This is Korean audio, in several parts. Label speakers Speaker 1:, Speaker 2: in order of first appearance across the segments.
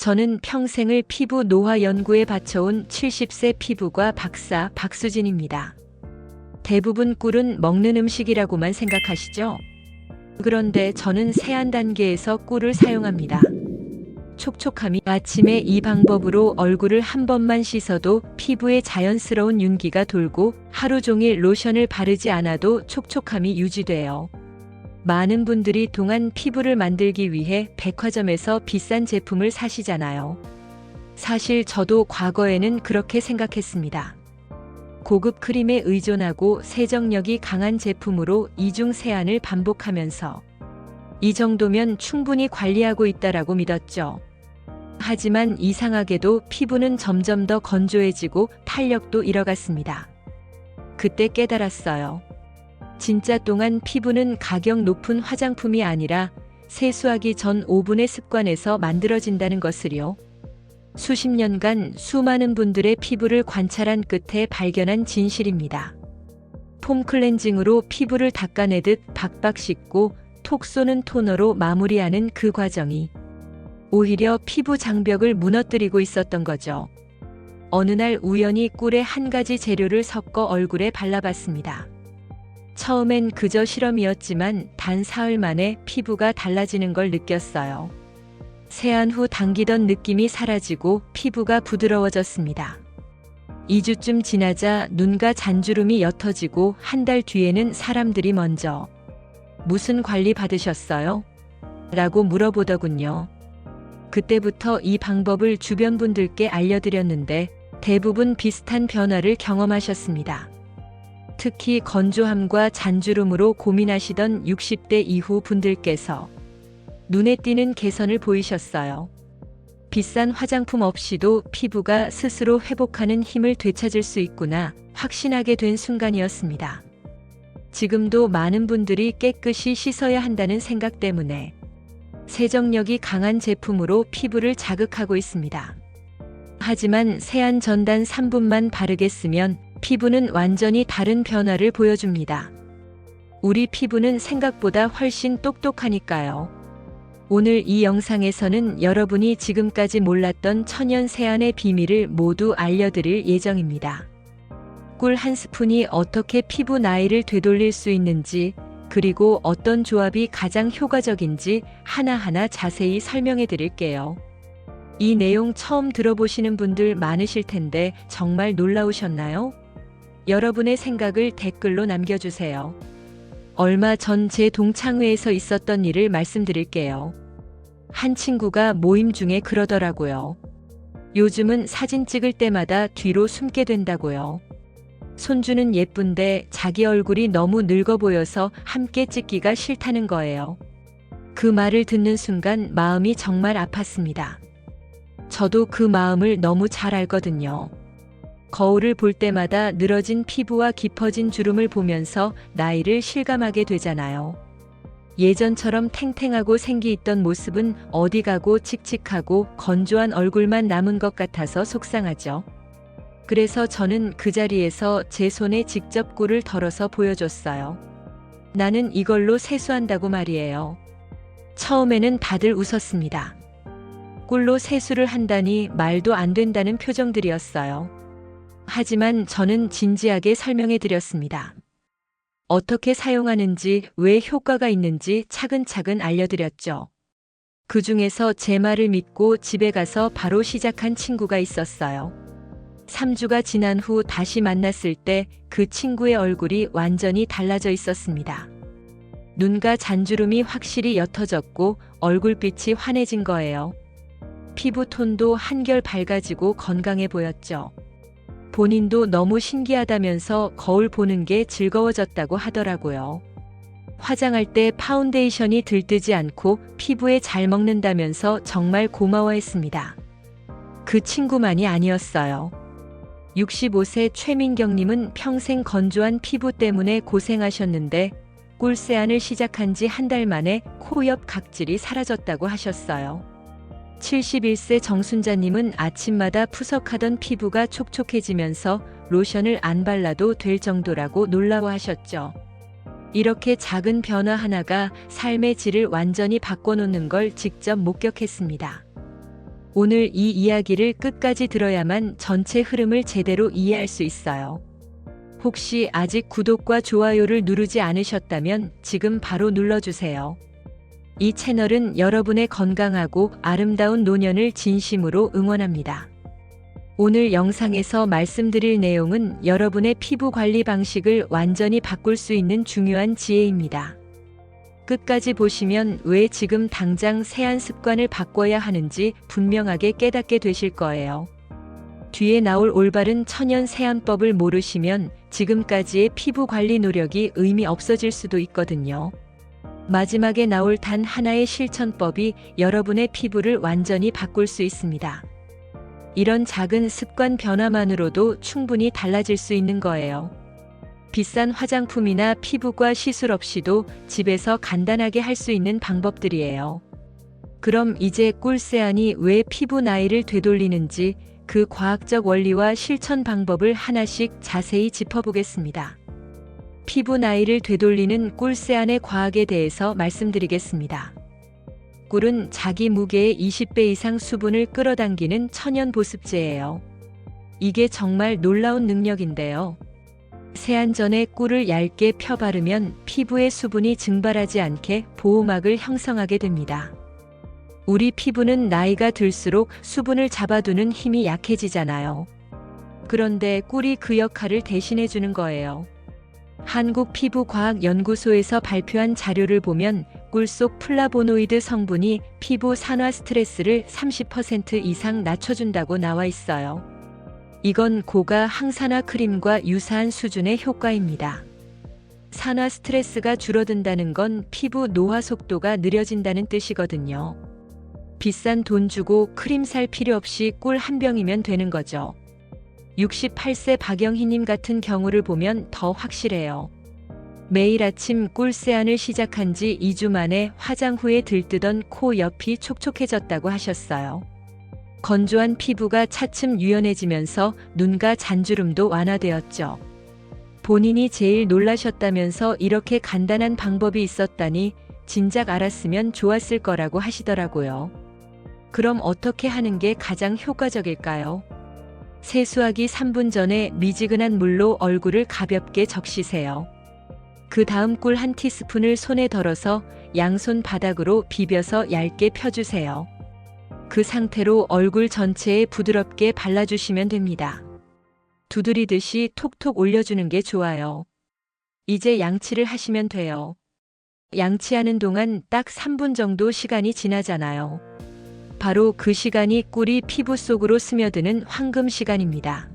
Speaker 1: 저는 평생을 피부 노화 연구에 바쳐온 70세 피부과 박사 박수진입니다. 대부분 꿀은 먹는 음식이라고만 생각하시죠? 그런데 저는 세안 단계에서 꿀을 사용합니다. 촉촉함이 아침에 이 방법으로 얼굴을 한 번만 씻어도 피부에 자연스러운 윤기가 돌고 하루 종일 로션을 바르지 않아도 촉촉함이 유지돼요. 많은 분들이 동안 피부를 만들기 위해 백화점에서 비싼 제품을 사시잖아요. 사실 저도 과거에는 그렇게 생각했습니다. 고급 크림에 의존하고 세정력이 강한 제품으로 이중 세안을 반복하면서 이 정도면 충분히 관리하고 있다라고 믿었죠. 하지만 이상하게도 피부는 점점 더 건조해지고 탄력도 잃어갔습니다. 그때 깨달았어요. 진짜 동안 피부는 가격 높은 화장품이 아니라 세수하기 전 5분의 습관에서 만들어진다는 것을요. 수십 년간 수많은 분들의 피부를 관찰한 끝에 발견한 진실입니다. 폼 클렌징으로 피부를 닦아내듯 박박 씻고 톡 쏘는 토너로 마무리하는 그 과정이 오히려 피부 장벽을 무너뜨리고 있었던 거죠. 어느 날 우연히 꿀에 한 가지 재료를 섞어 얼굴에 발라봤습니다. 처음엔 그저 실험이었지만 단 사흘 만에 피부가 달라지는 걸 느꼈어요. 세안 후 당기던 느낌이 사라지고 피부가 부드러워졌습니다. 2주쯤 지나자 눈과 잔주름이 옅어지고 한 달 뒤에는 사람들이 먼저 무슨 관리 받으셨어요? 라고 물어보더군요. 그때부터 이 방법을 주변 분들께 알려드렸는데 대부분 비슷한 변화를 경험하셨습니다. 특히 건조함과 잔주름으로 고민하시던 60대 이후 분들께서 눈에 띄는 개선을 보이셨어요. 비싼 화장품 없이도 피부가 스스로 회복하는 힘을 되찾을 수 있구나 확신하게 된 순간이었습니다. 지금도 많은 분들이 깨끗이 씻어야 한다는 생각 때문에 세정력이 강한 제품으로 피부를 자극하고 있습니다. 하지만 세안 전단 3분만 바르게 쓰면 피부는 완전히 다른 변화를 보여줍니다. 우리 피부는 생각보다 훨씬 똑똑하니까요. 오늘 이 영상에서는 여러분이 지금까지 몰랐던 천연 세안의 비밀을 모두 알려드릴 예정입니다. 꿀 한 스푼이 어떻게 피부 나이를 되돌릴 수 있는지, 그리고 어떤 조합이 가장 효과적인지 하나하나 자세히 설명해 드릴게요. 이 내용 처음 들어보시는 분들 많으실 텐데 정말 놀라우셨나요? 여러분의 생각을 댓글로 남겨주세요. 얼마 전 제 동창회에서 있었던 일을 말씀드릴게요. 한 친구가 모임 중에 그러더라고요. 요즘은 사진 찍을 때마다 뒤로 숨게 된다고요. 손주는 예쁜데 자기 얼굴이 너무 늙어 보여서 함께 찍기가 싫다는 거예요. 그 말을 듣는 순간 마음이 정말 아팠습니다. 저도 그 마음을 너무 잘 알거든요. 거울을 볼 때마다 늘어진 피부와 깊어진 주름을 보면서 나이를 실감하게 되잖아요. 예전처럼 탱탱하고 생기 있던 모습은 어디 가고 칙칙하고 건조한 얼굴만 남은 것 같아서 속상하죠. 그래서 저는 그 자리에서 제 손에 직접 꿀을 덜어서 보여줬어요. 나는 이걸로 세수한다고 말이에요. 처음에는 다들 웃었습니다. 꿀로 세수를 한다니 말도 안 된다는 표정들이었어요. 하지만 저는 진지하게 설명해 드렸습니다. 어떻게 사용하는지, 왜 효과가 있는지 차근차근 알려드렸죠. 그 중에서 제 말을 믿고 집에 가서 바로 시작한 친구가 있었어요. 3주가 지난 후 다시 만났을 때 그 친구의 얼굴이 완전히 달라져 있었습니다. 눈과 잔주름이 확실히 옅어졌고 얼굴빛이 환해진 거예요. 피부 톤도 한결 밝아지고 건강해 보였죠. 본인도 너무 신기하다면서 거울 보는 게 즐거워졌다고 하더라고요. 화장할 때 파운데이션이 들뜨지 않고 피부에 잘 먹는다면서 정말 고마워했습니다. 그 친구만이 아니었어요. 65세 최민경님은 평생 건조한 피부 때문에 고생하셨는데 꿀세안을 시작한 지 한 달 만에 코 옆 각질이 사라졌다고 하셨어요. 71세 정순자님은 아침마다 푸석하던 피부가 촉촉해지면서 로션을 안 발라도 될 정도라고 놀라워하셨죠. 이렇게 작은 변화 하나가 삶의 질을 완전히 바꿔놓는 걸 직접 목격했습니다. 오늘 이 이야기를 끝까지 들어야만 전체 흐름을 제대로 이해할 수 있어요. 혹시 아직 구독과 좋아요를 누르지 않으셨다면 지금 바로 눌러주세요. 이 채널은 여러분의 건강하고 아름다운 노년을 진심으로 응원합니다. 오늘 영상에서 말씀드릴 내용은 여러분의 피부 관리 방식을 완전히 바꿀 수 있는 중요한 지혜입니다. 끝까지 보시면 왜 지금 당장 세안 습관을 바꿔야 하는지 분명하게 깨닫게 되실 거예요. 뒤에 나올 올바른 천연 세안법을 모르시면 지금까지의 피부 관리 노력이 의미 없어질 수도 있거든요. 마지막에 나올 단 하나의 실천법이 여러분의 피부를 완전히 바꿀 수 있습니다. 이런 작은 습관 변화만으로도 충분히 달라질 수 있는 거예요. 비싼 화장품이나 피부과 시술 없이도 집에서 간단하게 할 수 있는 방법들이에요. 그럼 이제 꿀세안이 왜 피부 나이를 되돌리는지 그 과학적 원리와 실천 방법을 하나씩 자세히 짚어보겠습니다. 피부 나이를 되돌리는 꿀세안의 과학에 대해서 말씀드리겠습니다. 꿀은 자기 무게의 20배 이상 수분을 끌어당기는 천연 보습제예요. 이게 정말 놀라운 능력인데요. 세안 전에 꿀을 얇게 펴 바르면 피부의 수분이 증발하지 않게 보호막을 형성하게 됩니다. 우리 피부는 나이가 들수록 수분을 잡아두는 힘이 약해지잖아요. 그런데 꿀이 그 역할을 대신해 주는 거예요. 한국피부과학연구소에서 발표한 자료를 보면 꿀 속 플라보노이드 성분이 피부 산화 스트레스를 30% 이상 낮춰준다고 나와 있어요. 이건 고가 항산화 크림과 유사한 수준의 효과입니다. 산화 스트레스가 줄어든다는 건 피부 노화 속도가 느려진다는 뜻이거든요. 비싼 돈 주고 크림 살 필요 없이 꿀 한 병이면 되는 거죠. 68세 박영희님 같은 경우를 보면 더 확실해요. 매일 아침 꿀세안을 시작한 지 2주 만에 화장 후에 들뜨던 코 옆이 촉촉해졌다고 하셨어요. 건조한 피부가 차츰 유연해지면서 눈과 잔주름도 완화되었죠. 본인이 제일 놀라셨다면서 이렇게 간단한 방법이 있었다니 진작 알았으면 좋았을 거라고 하시더라고요. 그럼 어떻게 하는 게 가장 효과적일까요? 세수하기 3분 전에 미지근한 물로 얼굴을 가볍게 적시세요. 그 다음 꿀 한 티스푼을 손에 덜어서 양손 바닥으로 비벼서 얇게 펴주세요. 그 상태로 얼굴 전체에 부드럽게 발라주시면 됩니다. 두드리듯이 톡톡 올려주는 게 좋아요. 이제 양치를 하시면 돼요. 양치하는 동안 딱 3분 정도 시간이 지나잖아요. 바로 그 시간이 꿀이 피부 속으로 스며드는 황금 시간입니다.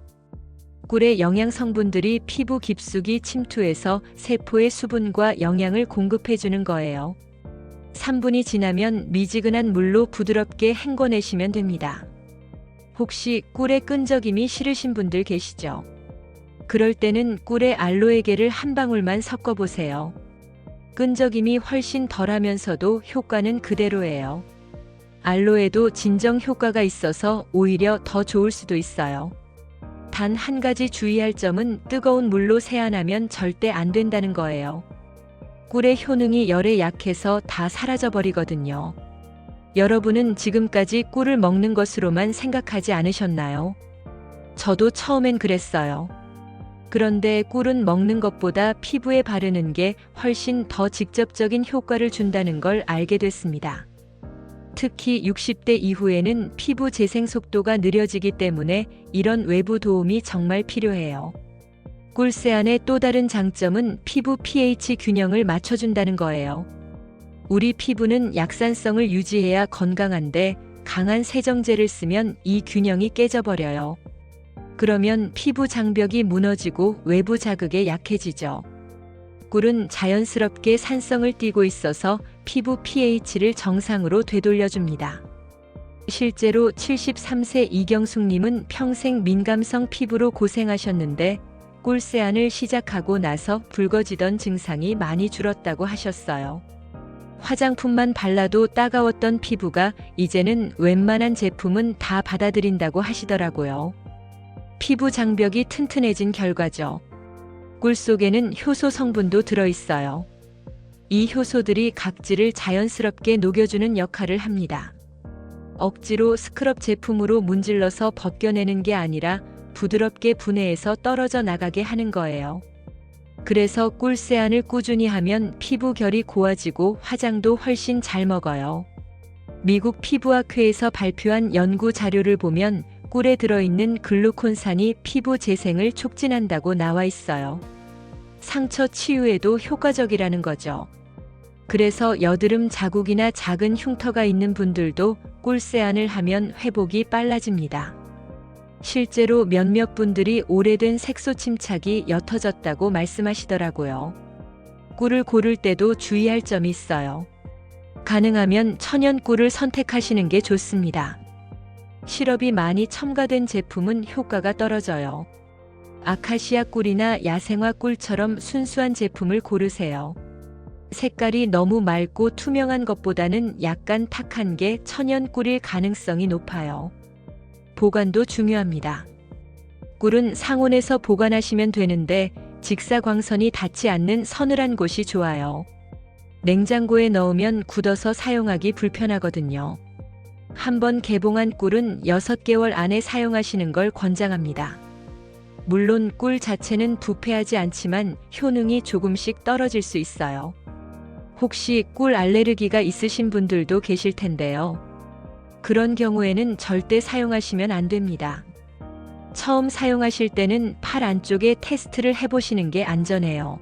Speaker 1: 꿀의 영양 성분들이 피부 깊숙이 침투해서 세포의 수분과 영양을 공급해주는 거예요. 3분이 지나면 미지근한 물로 부드럽게 헹궈내시면 됩니다. 혹시 꿀의 끈적임이 싫으신 분들 계시죠? 그럴 때는 꿀에 알로에겔을 한 방울만 섞어보세요. 끈적임이 훨씬 덜하면서도 효과는 그대로예요. 알로에도 진정 효과가 있어서 오히려 더 좋을 수도 있어요. 단 한 가지 주의할 점은 뜨거운 물로 세안하면 절대 안 된다는 거예요. 꿀의 효능이 열에 약해서 다 사라져버리거든요. 여러분은 지금까지 꿀을 먹는 것으로만 생각하지 않으셨나요? 저도 처음엔 그랬어요. 그런데 꿀은 먹는 것보다 피부에 바르는 게 훨씬 더 직접적인 효과를 준다는 걸 알게 됐습니다. 특히 60대 이후에는 피부 재생 속도가 느려지기 때문에 이런 외부 도움이 정말 필요해요. 꿀세안의 또 다른 장점은 피부 pH 균형을 맞춰준다는 거예요. 우리 피부는 약산성을 유지해야 건강한데 강한 세정제를 쓰면 이 균형이 깨져버려요. 그러면 피부 장벽이 무너지고 외부 자극에 약해지죠. 꿀은 자연스럽게 산성을 띠고 있어서 피부 pH를 정상으로 되돌려줍니다. 실제로 73세 이경숙님은 평생 민감성 피부로 고생하셨는데 꿀세안을 시작하고 나서 붉어지던 증상이 많이 줄었다고 하셨어요. 화장품만 발라도 따가웠던 피부가 이제는 웬만한 제품은 다 받아들인다고 하시더라고요. 피부 장벽이 튼튼해진 결과죠. 꿀 속에는 효소 성분도 들어있어요. 이 효소들이 각질을 자연스럽게 녹여주는 역할을 합니다. 억지로 스크럽 제품으로 문질러서 벗겨내는 게 아니라 부드럽게 분해해서 떨어져 나가게 하는 거예요. 그래서 꿀 세안을 꾸준히 하면 피부 결이 고와지고 화장도 훨씬 잘 먹어요. 미국 피부학회에서 발표한 연구 자료를 보면 꿀에 들어있는 글루콘산이 피부 재생을 촉진한다고 나와 있어요. 상처 치유에도 효과적이라는 거죠. 그래서 여드름 자국이나 작은 흉터가 있는 분들도 꿀 세안을 하면 회복이 빨라집니다. 실제로 몇몇 분들이 오래된 색소 침착이 옅어졌다고 말씀하시더라고요. 꿀을 고를 때도 주의할 점이 있어요. 가능하면 천연 꿀을 선택하시는 게 좋습니다. 시럽이 많이 첨가된 제품은 효과가 떨어져요. 아카시아 꿀이나 야생화 꿀처럼 순수한 제품을 고르세요. 색깔이 너무 맑고 투명한 것보다는 약간 탁한 게 천연 꿀일 가능성이 높아요. 보관도 중요합니다. 꿀은 상온에서 보관하시면 되는데 직사광선이 닿지 않는 서늘한 곳이 좋아요. 냉장고에 넣으면 굳어서 사용하기 불편하거든요. 한번 개봉한 꿀은 6개월 안에 사용하시는 걸 권장합니다. 물론 꿀 자체는 부패하지 않지만 효능이 조금씩 떨어질 수 있어요. 혹시 꿀 알레르기가 있으신 분들도 계실 텐데요. 그런 경우에는 절대 사용하시면 안 됩니다. 처음 사용하실 때는 팔 안쪽에 테스트를 해보시는 게 안전해요.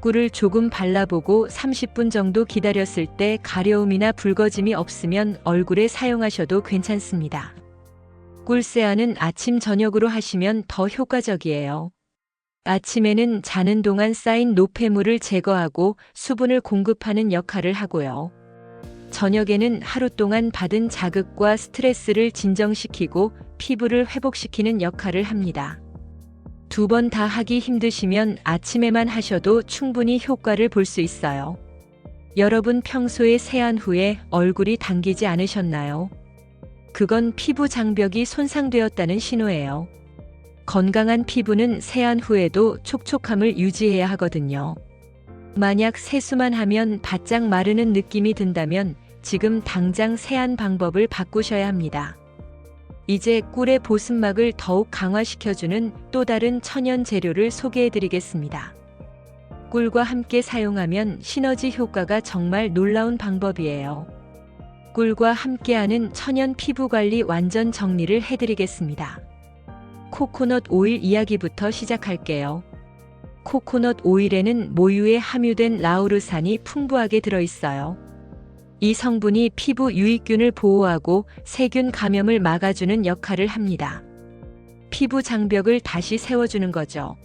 Speaker 1: 꿀을 조금 발라보고 30분 정도 기다렸을 때 가려움이나 붉어짐이 없으면 얼굴에 사용하셔도 괜찮습니다. 꿀세안은 아침 저녁으로 하시면 더 효과적이에요. 아침에는 자는 동안 쌓인 노폐물을 제거하고 수분을 공급하는 역할을 하고요. 저녁에는 하루 동안 받은 자극과 스트레스를 진정시키고 피부를 회복시키는 역할을 합니다. 두 번 다 하기 힘드시면 아침에만 하셔도 충분히 효과를 볼 수 있어요. 여러분 평소에 세안 후에 얼굴이 당기지 않으셨나요? 그건 피부 장벽이 손상되었다는 신호예요. 건강한 피부는 세안 후에도 촉촉함을 유지해야 하거든요. 만약 세수만 하면 바짝 마르는 느낌이 든다면 지금 당장 세안 방법을 바꾸셔야 합니다. 이제 꿀의 보습막을 더욱 강화시켜주는 또 다른 천연 재료를 소개해 드리겠습니다. 꿀과 함께 사용하면 시너지 효과가 정말 놀라운 방법이에요. 꿀과 함께하는 천연 피부 관리 완전 정리를 해드리겠습니다. 코코넛 오일 이야기부터 시작할게요. 코코넛 오일에는 모유에 함유된 라우르산이 풍부하게 들어있어요. 이 성분이 피부 유익균을 보호하고 세균 감염을 막아주는 역할을 합니다. 피부 장벽을 다시 세워주는 거죠.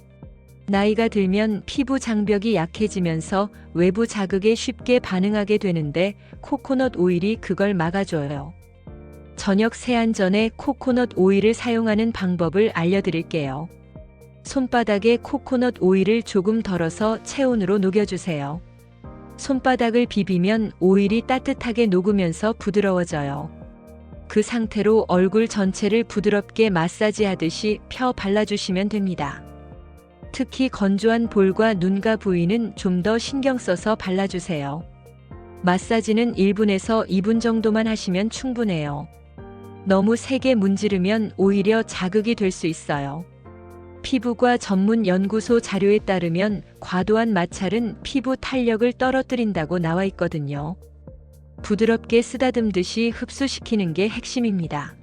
Speaker 1: 나이가 들면 피부 장벽이 약해지면서 외부 자극에 쉽게 반응하게 되는데 코코넛 오일이 그걸 막아줘요. 저녁 세안 전에 코코넛 오일을 사용하는 방법을 알려드릴게요. 손바닥에 코코넛 오일을 조금 덜어서 체온으로 녹여주세요. 손바닥을 비비면 오일이 따뜻하게 녹으면서 부드러워져요. 그 상태로 얼굴 전체를 부드럽게 마사지하듯이 펴 발라주시면 됩니다. 특히 건조한 볼과 눈가 부위는 좀 더 신경 써서 발라주세요. 마사지는 1분에서 2분 정도만 하시면 충분해요. 너무 세게 문지르면 오히려 자극이 될 수 있어요. 피부과 전문 연구소 자료에 따르면 과도한 마찰은 피부 탄력을 떨어뜨린다고 나와 있거든요. 부드럽게 쓰다듬듯이 흡수시키는 게 핵심입니다.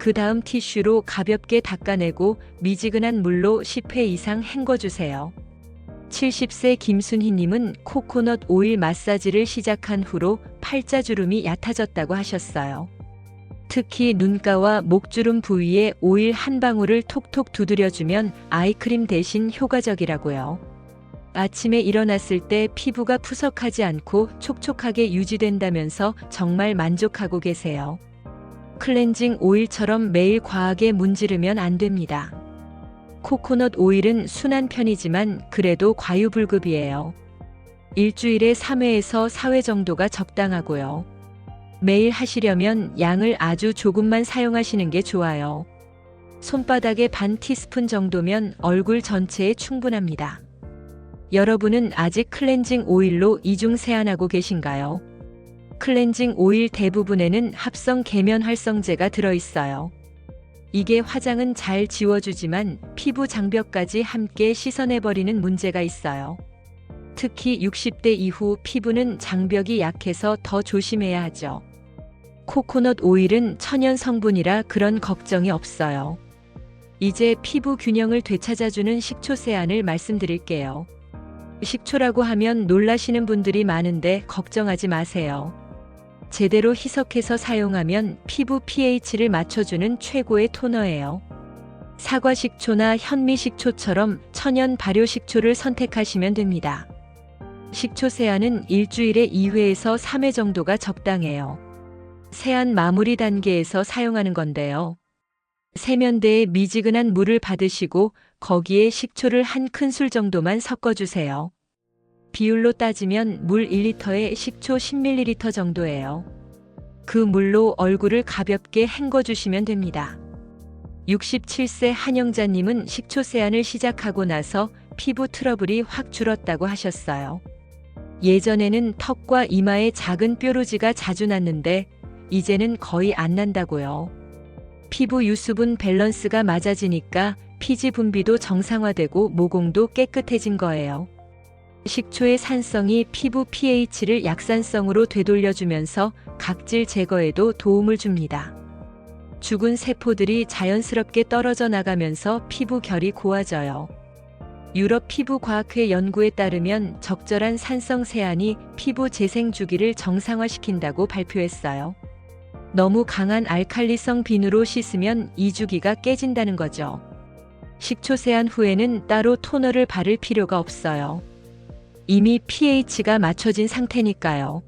Speaker 1: 그 다음 티슈로 가볍게 닦아내고 미지근한 물로 10회 이상 헹궈주세요. 70세 김순희님은 코코넛 오일 마사지를 시작한 후로 팔자주름이 얕아졌다고 하셨어요. 특히 눈가와 목주름 부위에 오일 한 방울을 톡톡 두드려주면 아이크림 대신 효과적이라고요. 아침에 일어났을 때 피부가 푸석하지 않고 촉촉하게 유지된다면서 정말 만족하고 계세요. 클렌징 오일처럼 매일 과하게 문지르면 안 됩니다. 코코넛 오일은 순한 편이지만 그래도 과유불급이에요. 일주일에 3회에서 4회 정도가 적당하고요. 매일 하시려면 양을 아주 조금만 사용하시는 게 좋아요. 손바닥에 반 티스푼 정도면 얼굴 전체에 충분합니다. 여러분은 아직 클렌징 오일로 이중 세안하고 계신가요? 클렌징 오일 대부분에는 합성 계면 활성제가 들어있어요. 이게 화장은 잘 지워주지만 피부 장벽까지 함께 씻어내버리는 문제가 있어요. 특히 60대 이후 피부는 장벽이 약해서 더 조심해야 하죠. 코코넛 오일은 천연 성분이라 그런 걱정이 없어요. 이제 피부 균형을 되찾아주는 식초 세안을 말씀드릴게요. 식초라고 하면 놀라시는 분들이 많은데 걱정하지 마세요. 제대로 희석해서 사용하면 피부 pH를 맞춰주는 최고의 토너예요. 사과 식초나 현미 식초처럼 천연 발효 식초를 선택하시면 됩니다. 식초 세안은 일주일에 2회에서 3회 정도가 적당해요. 세안 마무리 단계에서 사용하는 건데요. 세면대에 미지근한 물을 받으시고 거기에 식초를 한 큰술 정도만 섞어주세요. 비율로 따지면 물 1리터에 식초 10ml 정도예요. 그 물로 얼굴을 가볍게 헹궈주시면 됩니다. 67세 한영자님은 식초 세안을 시작하고 나서 피부 트러블이 확 줄었다고 하셨어요. 예전에는 턱과 이마에 작은 뾰루지가 자주 났는데 이제는 거의 안 난다고요. 피부 유수분 밸런스가 맞아지니까 피지 분비도 정상화되고 모공도 깨끗해진 거예요. 식초의 산성이 피부 pH를 약산성으로 되돌려주면서 각질 제거에도 도움을 줍니다. 죽은 세포들이 자연스럽게 떨어져 나가면서 피부 결이 고와져요. 유럽 피부과학회 연구에 따르면 적절한 산성 세안이 피부 재생 주기를 정상화시킨다고 발표했어요. 너무 강한 알칼리성 비누로 씻으면 이 주기가 깨진다는 거죠. 식초 세안 후에는 따로 토너를 바를 필요가 없어요. 이미 pH가 맞춰진 상태니까요.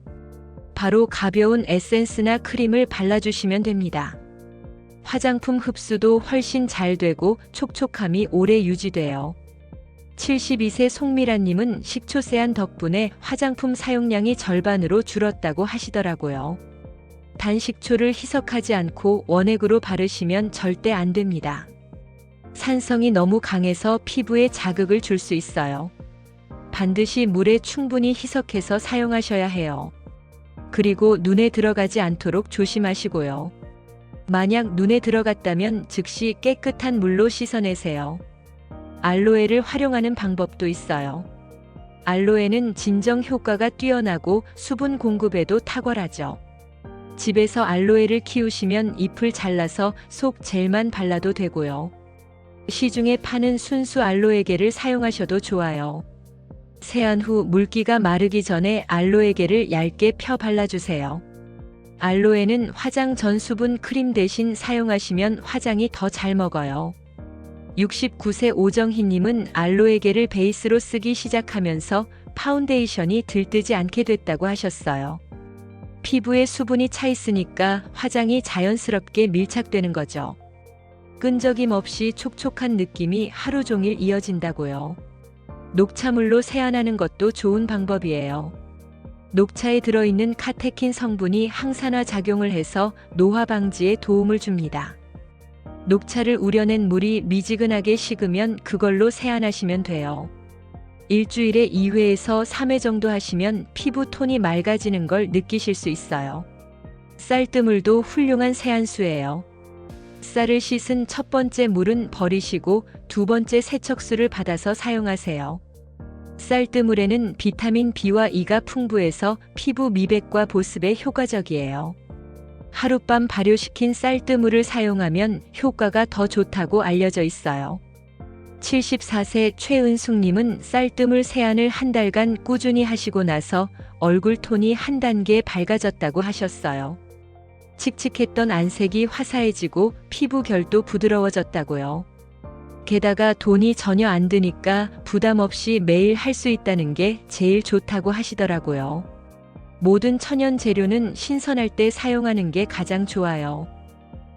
Speaker 1: 바로 가벼운 에센스나 크림을 발라주시면 됩니다. 화장품 흡수도 훨씬 잘 되고 촉촉함이 오래 유지돼요. 72세 송미라님은 식초 세안 덕분에 화장품 사용량이 절반으로 줄었다고 하시더라고요. 단 식초를 희석하지 않고 원액으로 바르시면 절대 안 됩니다. 산성이 너무 강해서 피부에 자극을 줄 수 있어요. 반드시 물에 충분히 희석해서 사용하셔야 해요. 그리고 눈에 들어가지 않도록 조심하시고요. 만약 눈에 들어갔다면 즉시 깨끗한 물로 씻어내세요. 알로에를 활용하는 방법도 있어요. 알로에는 진정 효과가 뛰어나고 수분 공급에도 탁월하죠. 집에서 알로에를 키우시면 잎을 잘라서 속 젤만 발라도 되고요. 시중에 파는 순수 알로에겔을 사용하셔도 좋아요. 세안 후 물기가 마르기 전에 알로에겔을 얇게 펴 발라주세요. 알로에는 화장 전 수분 크림 대신 사용하시면 화장이 더 잘 먹어요. 69세 오정희님은 알로에겔을 베이스로 쓰기 시작하면서 파운데이션이 들뜨지 않게 됐다고 하셨어요. 피부에 수분이 차 있으니까 화장이 자연스럽게 밀착되는 거죠. 끈적임 없이 촉촉한 느낌이 하루 종일 이어진다고요. 녹차물로 세안하는 것도 좋은 방법이에요. 녹차에 들어있는 카테킨 성분이 항산화 작용을 해서 노화 방지에 도움을 줍니다. 녹차를 우려낸 물이 미지근하게 식으면 그걸로 세안하시면 돼요. 일주일에 2회에서 3회 정도 하시면 피부 톤이 맑아지는 걸 느끼실 수 있어요. 쌀뜨물도 훌륭한 세안수예요. 쌀을 씻은 첫 번째 물은 버리시고 두 번째 세척수를 받아서 사용하세요. 쌀뜨물에는 비타민 B와 E가 풍부해서 피부 미백과 보습에 효과적이에요. 하룻밤 발효시킨 쌀뜨물을 사용하면 효과가 더 좋다고 알려져 있어요. 74세 최은숙님은 쌀뜨물 세안을 한 달간 꾸준히 하시고 나서 얼굴 톤이 한 단계 밝아졌다고 하셨어요. 칙칙했던 안색이 화사해지고 피부 결도 부드러워졌다고요. 게다가 돈이 전혀 안 드니까 부담 없이 매일 할 수 있다는 게 제일 좋다고 하시더라고요. 모든 천연 재료는 신선할 때 사용하는 게 가장 좋아요.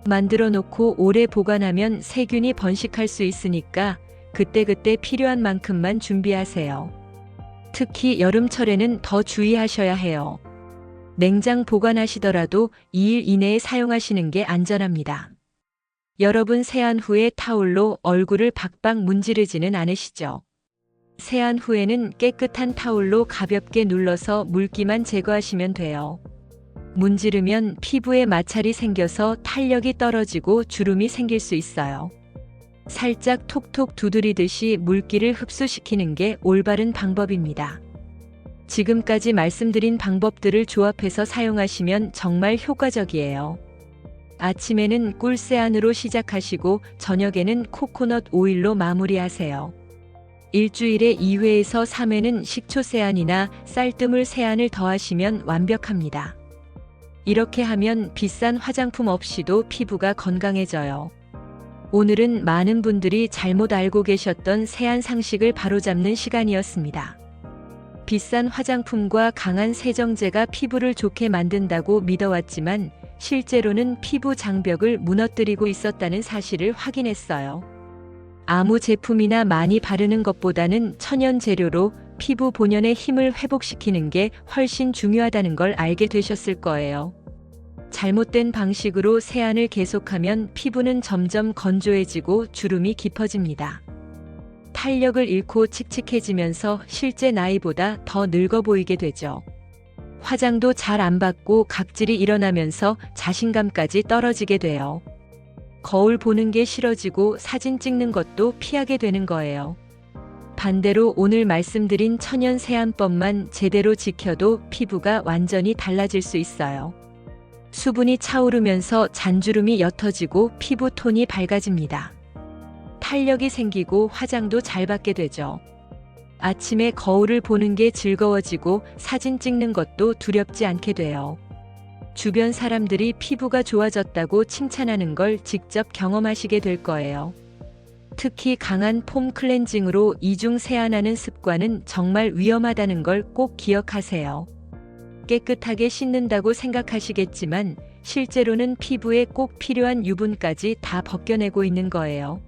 Speaker 1: 만들어 놓고 오래 보관하면 세균이 번식할 수 있으니까 그때그때 필요한 만큼만 준비하세요. 특히 여름철에는 더 주의하셔야 해요. 냉장 보관하시더라도 2일 이내에 사용하시는 게 안전합니다. 여러분 세안 후에 타올로 얼굴을 박박 문지르지는 않으시죠? 세안 후에는 깨끗한 타올로 가볍게 눌러서 물기만 제거하시면 돼요. 문지르면 피부에 마찰이 생겨서 탄력이 떨어지고 주름이 생길 수 있어요. 살짝 톡톡 두드리듯이 물기를 흡수시키는 게 올바른 방법입니다. 지금까지 말씀드린 방법들을 조합해서 사용하시면 정말 효과적이에요. 아침에는 꿀세안으로 시작하시고 저녁에는 코코넛 오일로 마무리하세요. 일주일에 2회에서 3회는 식초 세안이나 쌀뜨물 세안을 더하시면 완벽합니다. 이렇게 하면 비싼 화장품 없이도 피부가 건강해져요. 오늘은 많은 분들이 잘못 알고 계셨던 세안 상식을 바로잡는 시간이었습니다. 비싼 화장품과 강한 세정제가 피부를 좋게 만든다고 믿어왔지만 실제로는 피부 장벽을 무너뜨리고 있었다는 사실을 확인했어요. 아무 제품이나 많이 바르는 것보다는 천연 재료로 피부 본연의 힘을 회복시키는 게 훨씬 중요하다는 걸 알게 되셨을 거예요. 잘못된 방식으로 세안을 계속하면 피부는 점점 건조해지고 주름이 깊어집니다. 탄력을 잃고 칙칙해지면서 실제 나이보다 더 늙어 보이게 되죠. 화장도 잘 안 받고 각질이 일어나면서 자신감까지 떨어지게 돼요. 거울 보는 게 싫어지고 사진 찍는 것도 피하게 되는 거예요. 반대로 오늘 말씀드린 천연 세안법만 제대로 지켜도 피부가 완전히 달라질 수 있어요. 수분이 차오르면서 잔주름이 옅어지고 피부 톤이 밝아집니다. 탄력이 생기고 화장도 잘 받게 되죠. 아침에 거울을 보는 게 즐거워지고 사진 찍는 것도 두렵지 않게 돼요. 주변 사람들이 피부가 좋아졌다고 칭찬하는 걸 직접 경험하시게 될 거예요. 특히 강한 폼 클렌징으로 이중 세안하는 습관은 정말 위험하다는 걸 꼭 기억하세요. 깨끗하게 씻는다고 생각하시겠지만 실제로는 피부에 꼭 필요한 유분까지 다 벗겨내고 있는 거예요.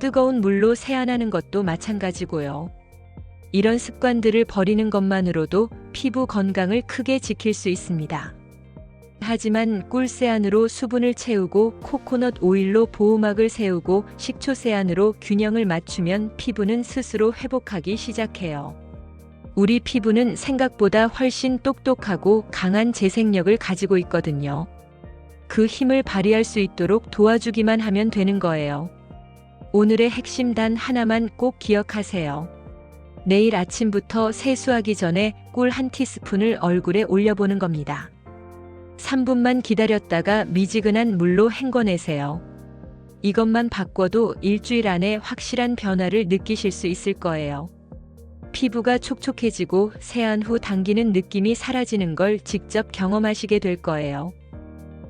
Speaker 1: 뜨거운 물로 세안하는 것도 마찬가지고요. 이런 습관들을 버리는 것만으로도 피부 건강을 크게 지킬 수 있습니다. 하지만 꿀세안으로 수분을 채우고 코코넛 오일로 보호막을 세우고 식초 세안으로 균형을 맞추면 피부는 스스로 회복하기 시작해요. 우리 피부는 생각보다 훨씬 똑똑하고 강한 재생력을 가지고 있거든요. 그 힘을 발휘할 수 있도록 도와주기만 하면 되는 거예요. 오늘의 핵심 단 하나만 꼭 기억하세요. 내일 아침부터 세수하기 전에 꿀 한 티스푼을 얼굴에 올려보는 겁니다. 3분만 기다렸다가 미지근한 물로 헹궈내세요. 이것만 바꿔도 일주일 안에 확실한 변화를 느끼실 수 있을 거예요. 피부가 촉촉해지고 세안 후 당기는 느낌이 사라지는 걸 직접 경험하시게 될 거예요.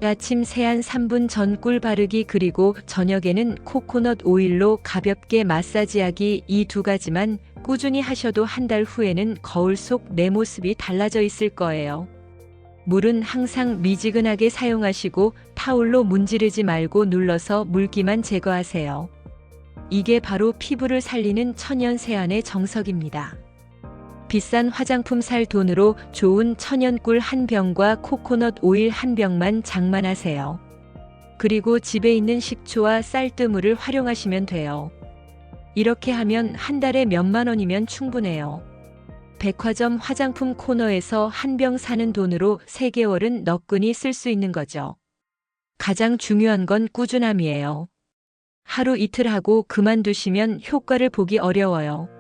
Speaker 1: 아침 세안 3분 전 꿀 바르기 그리고 저녁에는 코코넛 오일로 가볍게 마사지하기 이 두 가지만 꾸준히 하셔도 한 달 후에는 거울 속 내 모습이 달라져 있을 거예요. 물은 항상 미지근하게 사용하시고 타올로 문지르지 말고 눌러서 물기만 제거하세요. 이게 바로 피부를 살리는 천연 세안의 정석입니다. 비싼 화장품 살 돈으로 좋은 천연꿀 한 병과 코코넛 오일 한 병만 장만하세요. 그리고 집에 있는 식초와 쌀뜨물을 활용하시면 돼요. 이렇게 하면 한 달에 몇만 원이면 충분해요. 백화점 화장품 코너에서 한 병 사는 돈으로 3개월은 너끈히 쓸 수 있는 거죠. 가장 중요한 건 꾸준함이에요. 하루 이틀 하고 그만두시면 효과를 보기 어려워요.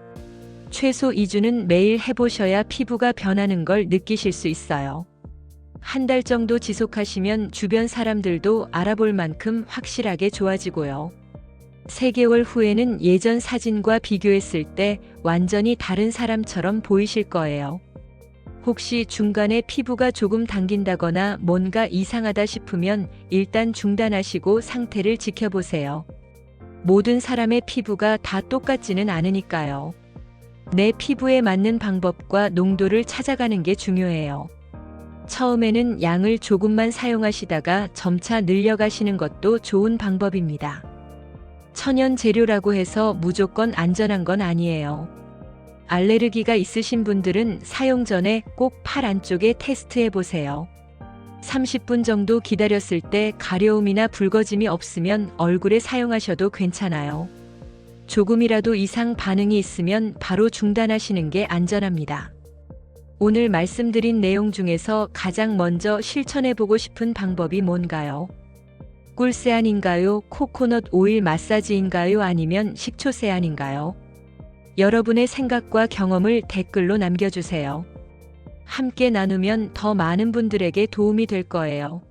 Speaker 1: 최소 2주는 매일 해보셔야 피부가 변하는 걸 느끼실 수 있어요. 한 달 정도 지속하시면 주변 사람들도 알아볼 만큼 확실하게 좋아지고요. 3개월 후에는 예전 사진과 비교했을 때 완전히 다른 사람처럼 보이실 거예요. 혹시 중간에 피부가 조금 당긴다거나 뭔가 이상하다 싶으면 일단 중단하시고 상태를 지켜보세요. 모든 사람의 피부가 다 똑같지는 않으니까요. 내 피부에 맞는 방법과 농도를 찾아가는 게 중요해요. 처음에는 양을 조금만 사용하시다가 점차 늘려가시는 것도 좋은 방법입니다. 천연 재료라고 해서 무조건 안전한 건 아니에요. 알레르기가 있으신 분들은 사용 전에 꼭 팔 안쪽에 테스트해 보세요. 30분 정도 기다렸을 때 가려움이나 붉어짐이 없으면 얼굴에 사용하셔도 괜찮아요. 조금이라도 이상 반응이 있으면 바로 중단하시는 게 안전합니다. 오늘 말씀드린 내용 중에서 가장 먼저 실천해보고 싶은 방법이 뭔가요? 꿀세안인가요? 코코넛 오일 마사지인가요? 아니면 식초세안인가요? 여러분의 생각과 경험을 댓글로 남겨주세요. 함께 나누면 더 많은 분들에게 도움이 될 거예요.